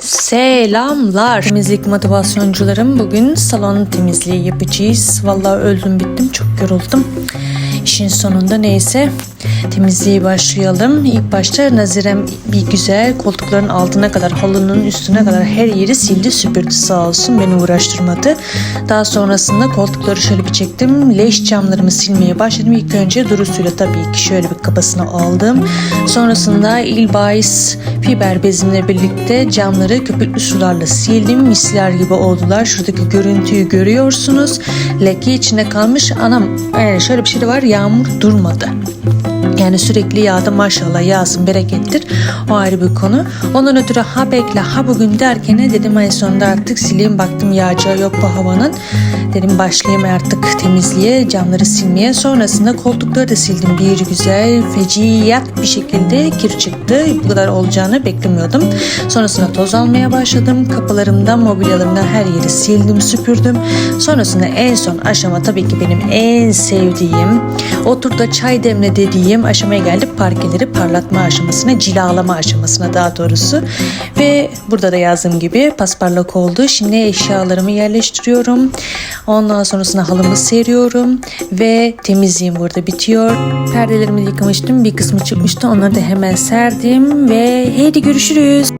Selamlar. Temizlik motivasyoncularım. Bugün salon temizliği yapacağız. Vallahi öldüm bittim. Çok yoruldum. İşin sonunda neyse temizliğe başlayalım. İlk başta Nazirem bir güzel koltukların altına kadar halının üstüne kadar her yeri sildi süpürdü sağ olsun beni uğraştırmadı. Daha sonrasında koltukları şöyle bir çektim. Leş camlarımı silmeye başladım. İlk önce durusuyla tabii ki şöyle bir kabasını aldım. Sonrasında ilbais fiber bezimle birlikte camları köpüklü sularla sildim. Misler gibi oldular. Şuradaki görüntüyü görüyorsunuz. Leke içinde kalmış. Anam yani şöyle bir şey var. Yağmur durmadı. Yani sürekli yağdı maşallah yağsın berekettir. O ayrı bir konu. Ondan ötürü ha bekle ha bugün derken dedim en sonunda artık sileyim baktım yağacağı yok bu havanın. Dedim başlayayım artık temizliğe camları silmeye. Sonrasında koltukları da sildim bir güzel feciyat bir şekilde kir çıktı. Bu kadar olacağını beklemiyordum. Sonrasında toz almaya başladım. Kapılarımdan mobilyalarımdan her yeri sildim süpürdüm. Sonrasında en son aşama tabii ki benim en sevdiğim oturda çay demle dediğim aşamaya geldik. Parkeleri parlatma aşamasına, cilalama aşamasına daha doğrusu. Ve burada da yazdığım gibi pasparlak oldu. Şimdi eşyalarımı yerleştiriyorum. Ondan sonrasında halımı seriyorum ve temizliğim burada bitiyor. Perdelerimi yıkamıştım. Bir kısmı çıkmıştı. Onları da hemen serdim ve heydi görüşürüz.